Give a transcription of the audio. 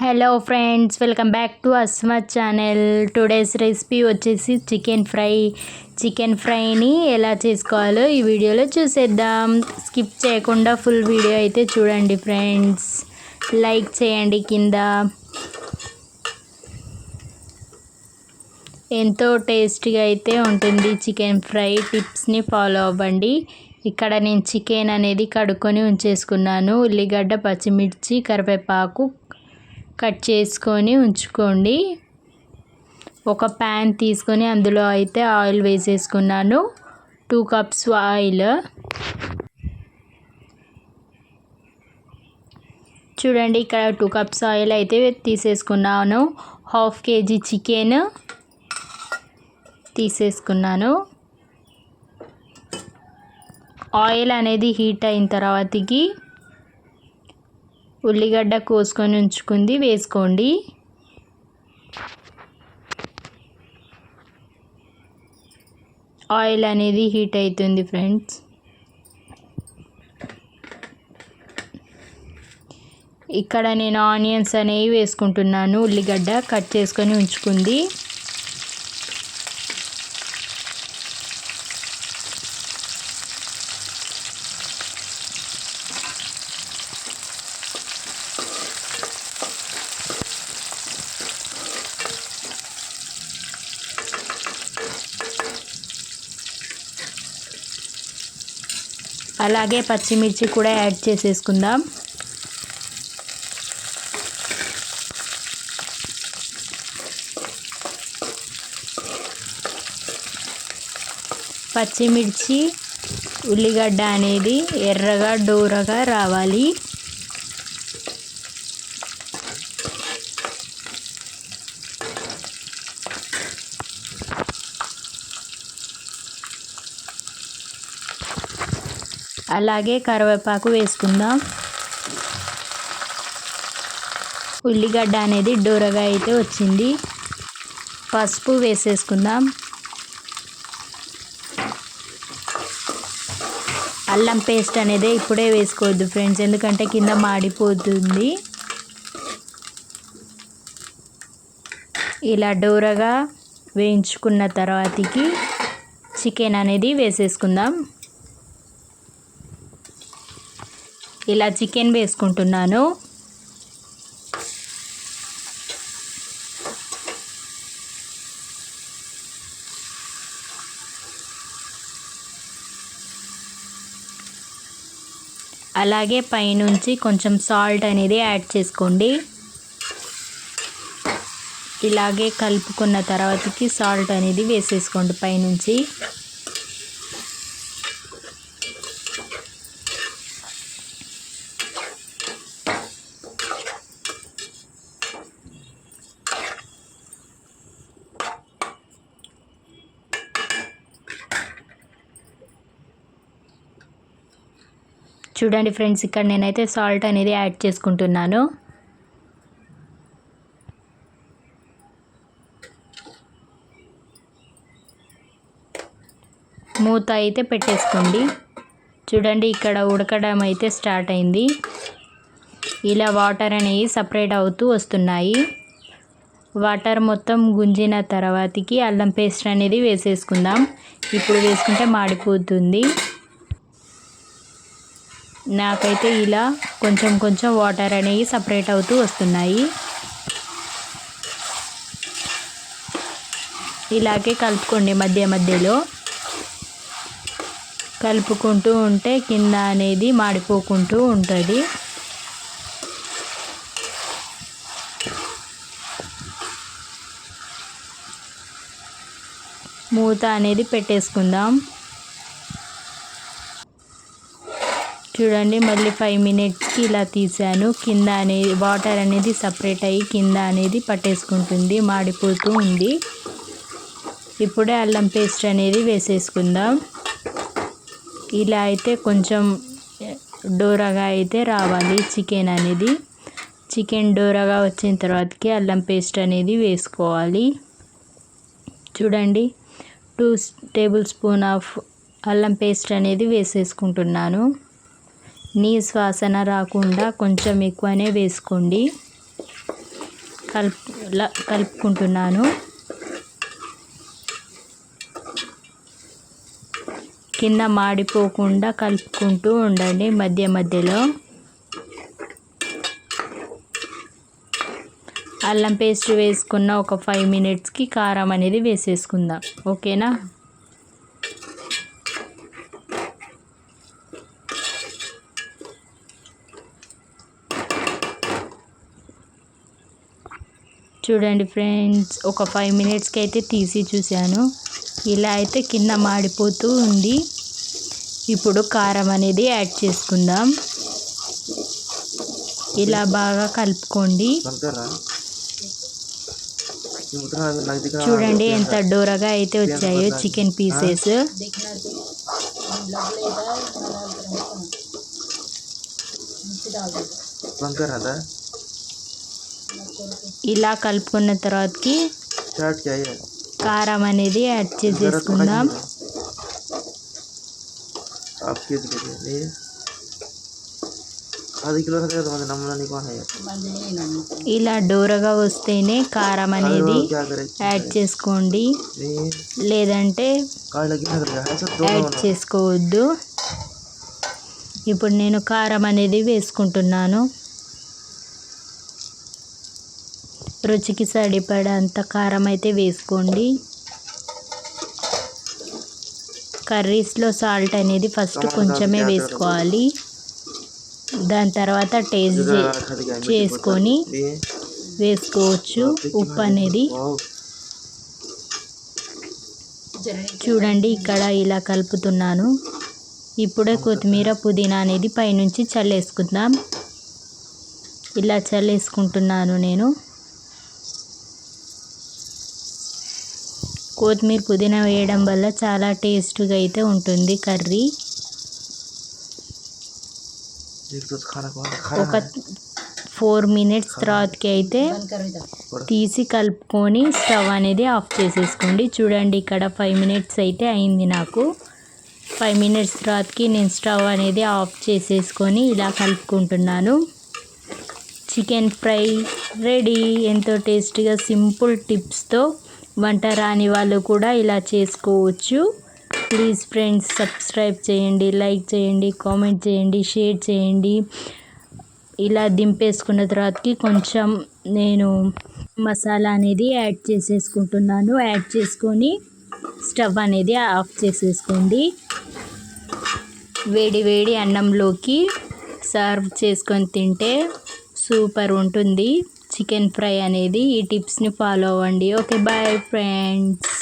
Hello friends welcome back to Asmath channel today's recipe వచ్చేసి chicken fry chicken ఫ్రైని ఎలా చేసుకోవాలో ఈ వీడియోలో చూసేద్దాం. స్కిప్ చేయకుండా ఫుల్ వీడియో అయితే చూడండి ఫ్రెండ్స్ లైక్ చేయండి కింద. ఎంతో టేస్టీగా అయితే ఉంటుంది చికెన్ ఫ్రై టిప్స్ని ఫాలో అవ్వండి. ఇక్కడ నేను చికెన్ అనేది కడుక్కొని ఉంచేసుకున్నాను. ఉల్లిగడ్డ పచ్చిమిర్చి కరివేపాకు కట్ చేసుకొని ఉంచుకోండి. ఒక ప్యాన్ తీసుకొని అందులో అయితే ఆయిల్ వేసేసుకున్నాను. టూ కప్స్ ఆయిల్ చూడండి ఇక్కడ టూ కప్స్ ఆయిల్ అయితే తీసేసుకున్నాను. హాఫ్ కేజీ చికెన్ తీసేసుకున్నాను. ఆయిల్ అనేది హీట్ అయిన తర్వాతకి ఉల్లిగడ్డ కోసుకొని ఉంచుకుంది. వేసుకోండి. ఆయిల్ అనేది హీట్ అవుతుంది ఫ్రెండ్స్. ఇక్కడ నేను ఆనియన్స్ అనేవి వేసుకుంటున్నాను. ఉల్లిగడ్డ కట్ చేసుకొని ఉంచుకుంది. అలాగే పచ్చిమిర్చి కూడా యాడ్ చేసేసుకుందాం. పచ్చిమిర్చి ఉల్లిగడ్డ అనేది ఎర్రగా డోరగా రావాలి. అలాగే కరివేపాకు వేసుకుందాం. ఉల్లిగడ్డ అనేది డోరగా అయితే వచ్చింది. పసుపు వేసేసుకుందాం. అల్లం పేస్ట్ అనేది ఇప్పుడే వేసుకోవద్దు ఫ్రెండ్స్ ఎందుకంటే కింద మాడిపోతుంది. ఇలా డోరగా వేయించుకున్న తర్వాతకి చికెన్ అనేది వేసేసుకుందాం. ఇలా చికెన్ వేసుకుంటున్నాను. అలాగే పైనుంచి కొంచెం సాల్ట్ అనేది యాడ్ చేసుకోండి. ఇలాగే కలుపుకున్న తర్వాతకి సాల్ట్ అనేది వేసేసుకోండి పైనుంచి. చూడండి ఫ్రెండ్స్ ఇక్కడ నేనైతే సాల్ట్ అనేది యాడ్ చేసుకుంటున్నాను. మూత అయితే పెట్టేసుకోండి. చూడండి ఇక్కడ ఉడకడం అయితే స్టార్ట్ అయింది. ఇలా వాటర్ అనేవి సపరేట్ అవుతూ వస్తున్నాయి. వాటర్ మొత్తం గుంజిన తర్వాతకి అల్లం పేస్ట్ అనేది వేసేసుకుందాం. ఇప్పుడు వేసుకుంటే మాడిపోతుంది. నాకైతే ఇలా కొంచెం కొంచెం వాటర్ అనేవి సపరేట్ అవుతూ వస్తున్నాయి. ఇలాగే కలుపుకోండి మధ్య మధ్యలో. కలుపుకుంటూ ఉంటే కింద అనేది మాడిపోకుంటూ ఉంటుంది. మూత అనేది పెట్టేసుకుందాం. చూడండి మళ్ళీ ఫైవ్ మినిట్స్కి ఇలా తీసాను కింద అనేది వాటర్ అనేది సపరేట్ అయ్యి కింద అనేది పట్టేసుకుంటుంది మాడిపోతూ ఉంది. ఇప్పుడే అల్లం పేస్ట్ అనేది వేసేసుకుందాం. ఇలా అయితే కొంచెం డోరగా అయితే రావాలి చికెన్ అనేది. చికెన్ డోరగా వచ్చిన తర్వాతకి అల్లం పేస్ట్ అనేది వేసుకోవాలి. చూడండి టూ టేబుల్ స్పూన్ ఆఫ్ అల్లం పేస్ట్ అనేది వేసేసుకుంటున్నాను. నీ శ్వాసన రాకుండా కొంచెం ఎక్కువనే వేసుకోండి. కలుపు కలుపుకుంటున్నాను. కింద మాడిపోకుండా కలుపుకుంటూ ఉండండి మధ్య మధ్యలో. అల్లం పేస్ట్ వేసుకున్న ఒక ఫైవ్ మినిట్స్కి కారం అనేది వేసేసుకుందాం. ఓకేనా? చూడండి ఫ్రెండ్స్ ఒక ఫైవ్ మినిట్స్కి అయితే తీసి చూశాను. ఇలా అయితే కింద మాడిపోతూ ఉంది. ఇప్పుడు కారం అనేది యాడ్ చేసుకుందాం. ఇలా బాగా కలుపుకోండి. చూడండి ఎంత డోరగా అయితే వచ్చాయో చికెన్ పీసెస్. ఇలా కలుపుకున్న తర్వాత కారం అనేది యాడ్ చేసేసుకుందాం ఇలా డోరగా వస్తేనే కారం అనేది యాడ్ చేసుకోండి. లేదంటే యాడ్ చేసుకోవద్దు. ఇప్పుడు నేను కారం అనేది వేసుకుంటున్నాను. రుచికి సరిపడంత కారం అయితే వేసుకోండి. కర్రీస్లో సాల్ట్ అనేది ఫస్ట్ కొంచెమే వేసుకోవాలి. దాని తర్వాత టేస్ట్ చేసుకొని వేసుకోవచ్చు. ఉప్పు అనేది చూడండి ఇక్కడ ఇలా కలుపుతున్నాను. ఇప్పుడే కొత్తిమీర పుదీనా అనేది పైనుంచి చల్లేసుకుందాం. ఇలా చల్లేసుకుంటున్నాను నేను. కొత్తిమీర పుదీనా వేయడం వల్ల చాలా టేస్ట్గా అయితే ఉంటుంది కర్రీ. ఒక ఫోర్ మినిట్స్ తర్వాతకి అయితే తీసి కలుపుకొని స్టవ్ అనేది ఆఫ్ చేసేసుకోండి. చూడండి ఇక్కడ ఫైవ్ మినిట్స్ అయితే అయింది నాకు. ఫైవ్ మినిట్స్ తర్వాతకి నేను స్టవ్ అనేది ఆఫ్ చేసేసుకొని ఇలా కలుపుకుంటున్నాను. Chicken fry ready. ఎంతో టేస్టీగా సింపుల్ టిప్స్తో వంట రాని వాళ్ళు కూడా ఇలా చేసుకోవచ్చు. ప్లీజ్ ఫ్రెండ్స్ సబ్స్క్రైబ్ చేయండి లైక్ చేయండి కామెంట్ చేయండి షేర్ చేయండి. ఇలా దింపేసుకున్న తర్వాతకి కొంచెం నేను మసాలా అనేది యాడ్ చేసేసుకుంటున్నాను. యాడ్ చేసుకొని స్టవ్ అనేది ఆఫ్ చేసేసుకోండి. వేడి వేడి అన్నంలోకి సర్వ్ చేసుకొని తింటే సూపర్ ఉంటుంది. చికెన్ ఫ్రై అనేది ఈ టిప్స్ని ఫాలో అవ్వండి. Okay bye friends.